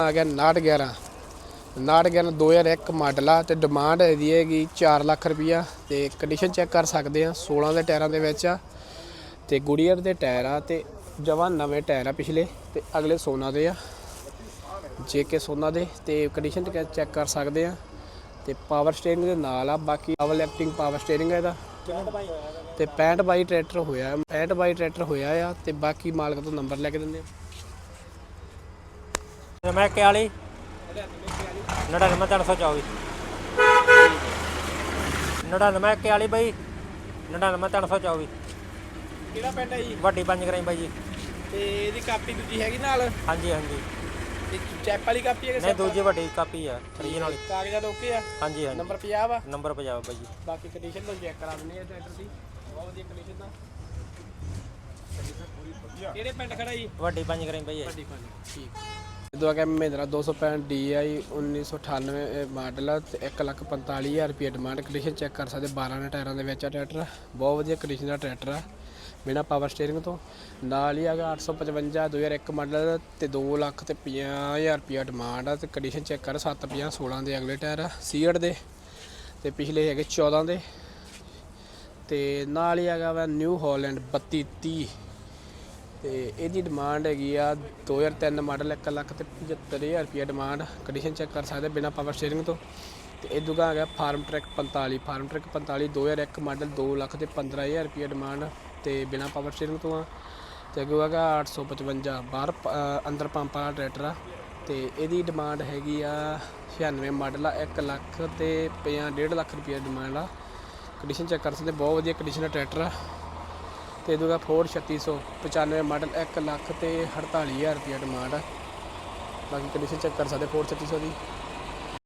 ਆ ਗਿਆ 911 911 2001 ਮਾਡਲ ਆ ਤੇ ਡਿਮਾਂਡ ਇਹਦੀ ਹੈਗੀ 4 ਲੱਖ ਰੁਪਈਆ ਤੇ ਕੰਡੀਸ਼ਨ ਚੈੱਕ ਕਰ ਸਕਦੇ ਆ 16 ਦੇ ਟਾਇਰਾਂ ਦੇ ਵਿੱਚ ਆ ਤੇ ਗੁੜੀਅਰ ਦੇ ਟਾਇਰ ਆ ਤੇ ਜਵਾਂ ਨਵੇਂ ਟਾਇਰ ਆ ਪਿਛਲੇ ਤੇ ਅਗਲੇ ਸੋਨਾ ਦੇ ਆ ਜੇ ਕੇ ਸੋਨਾ ਦੇ ਤੇ ਕੰਡੀਸ਼ਨ ਚੈੱਕ ਕਰ ਸਕਦੇ ਆ ਤੇ ਪਾਵਰ ਸਟੀਅਰਿੰਗ ਦੇ ਨਾਲ ਆ, ਬਾਕੀ ਡਬਲ ਐਕਟਿੰਗ ਪਾਵਰ ਸਟੀਅਰਿੰਗ ਹੈ ਇਹਦਾ। ਤੇ 65 ਬਾਈ ਟਰੈਕਟਰ ਹੋਇਆ 65 ਬਾਈ ਟਰੈਕਟਰ ਹੋਇਆ ਆ ਤੇ ਬਾਕੀ ਮਾਲਕ ਤੋਂ ਨੰਬਰ ਲੈ ਕੇ ਦਿੰਦੇ ਆ। ਤੇ ਮੈਂ 41 99 324 99 41 ਬਾਈ। 99 324 ਕਿਹੜਾ ਪਿੰਡ ਹੈ ਜੀ? ਵੱਡੀ ਪੰਜ ਕਰਾਈ ਬਾਈ ਜੀ। ਤੇ ਇਹਦੀ ਕਾਪੀ ਦੂਜੀ ਹੈਗੀ ਨਾਲ? ਹਾਂਜੀ ਹਾਂਜੀ। ਤੇ ਚੈਪ ਵਾਲੀ ਕਾਪੀ ਹੈ ਨਹੀਂ ਦੂਜੀ ਵੱਡੀ ਕਾਪੀ ਆ ਓਰੀਜਨਲ ਕਾਗਜ਼ਾਂ ਓਕੇ ਆ? ਹਾਂਜੀ ਹਾਂਜੀ। ਨੰਬਰ 50 ਵਾ? ਨੰਬਰ ਪੰਜਾਬ ਬਾਈ ਜੀ। ਬਾਕੀ ਕੰਡੀਸ਼ਨ ਤੋਂ ਚੈੱਕ ਕਰਾ ਦਿੰਦੇ ਆ ਟਰੈਕਟਰ ਦੀ। ਬਹੁਤ ਵਧੀਆ ਕੰਡੀਸ਼ਨ ਦਾ ਕਿਹੜੇ ਪਿੰਡ ਖੜਾ ਜੀ? ਵੱਡੀ ਪੰਜ ਕਰਾਈ ਬਾਈ। ਵੱਡੀ ਪੰਜ ਠੀਕ। ਜਦੋਂ ਆ ਗਿਆ ਮਹਿੰਦਰਾ 265 DI 1998 ਮਾਡਲ ਆ ਤੇ 145000 ਰੁਪਏ ਡਿਮਾਂਡ ਕੰਡੀਸ਼ਨ ਚੈੱਕ ਕਰ ਸਕਦੇ 12 ਨੇ ਟਾਇਰਾਂ ਦੇ ਵਿੱਚ ਆ ਟਰੈਕਟਰ ਬਹੁਤ ਵਧੀਆ ਕੰਡੀਸ਼ਨ ਦਾ ਟਰੈਕਟਰ ਆ। ਬਿਨਾ ਪਾਵਰ ਸਟੀਅਰਿੰਗ ਤੋਂ। ਨਾਲ ਹੀ ਹੈਗਾ 855 2001 ਮਾਡਲ ਤੇ 2 ਲੱਖ ਤੇ 50000 ਰੁਪਏ ਡਿਮਾਂਡ ਆ ਤੇ ਕੰਡੀਸ਼ਨ ਚੈੱਕ ਕਰ 750 16 ਦੇ ਅਗਲੇ ਟਾਇਰ ਆ, ਸੀਅਰ ਦੇ ਤੇ ਪਿਛਲੇ ਹੈਗੇ 14 ਦੇ। ਤੇ ਨਾਲ ਹੀ ਹੈਗਾ ਵਾ ਨਿਊ ਹਾਲੈਂਡ 32 30 ਤੇ ਇਹਦੀ ਡਿਮਾਂਡ ਹੈਗੀ ਆ 2003 ਮਾਡਲ 1 ਲੱਖ ਤੇ 75000 ਰੁਪਏ ਡਿਮਾਂਡ ਕੰਡੀਸ਼ਨ ਚੈੱਕ ਕਰ ਸਕਦੇ ਬਿਨਾ ਪਾਵਰ ਸਟੀਅਰਿੰਗ ਤੋਂ। ਤੇ ਇਹ ਦੂਗਾ ਹੈਗਾ Farmtrac 45 Farmtrac 45 2001 model 2 lakh ਤੇ 15000 ਰੁਪਏ ਡਿਮਾਂਡ ਤੇ ਬਿਨਾ ਪਾਵਰ ਸਟੀਅਰਿੰਗ ਤੋਂ ਆ। ਤੇ ਅੱਗੇ ਹੈਗਾ 855 ਬਾਹਰ ਪ- ਅ, ਅੰਦਰ ਪੰਪ ਵਾਲਾ ਟਰੈਕਟਰ ਆ। ਤੇ ਇਹਦੀ ਡਿਮਾਂਡ ਹੈਗੀ ਆ 96 ਮਾਡਲ ਆ 1 ਲੱਖ ਤੇ 50 1.5 ਲੱਖ ਰੁਪਏ ਡਿਮਾਂਡ ਆ। ਕੰਡੀਸ਼ਨ ਚੈੱਕ ਕਰ ਸਕਦੇ ਬਹੁਤ ਵਧੀਆ ਕੰਡੀਸ਼ਨ ਦਾ ਟਰੈਕਟਰ ਆ। ਤੇ ਦੂਗਾ ਫੋਰਡ 3695 ਮਾਡਲ 1 ਲੱਖ ਤੇ 48000 ਰੁਪਏ ਡਿਮਾਂਡ ਆ। ਬਾਕੀ ਕੰਡੀਸ਼ਨ ਚੈੱਕ ਕਰ ਸਕਦੇ ਫੋਰਡ 3600 ਦੀ।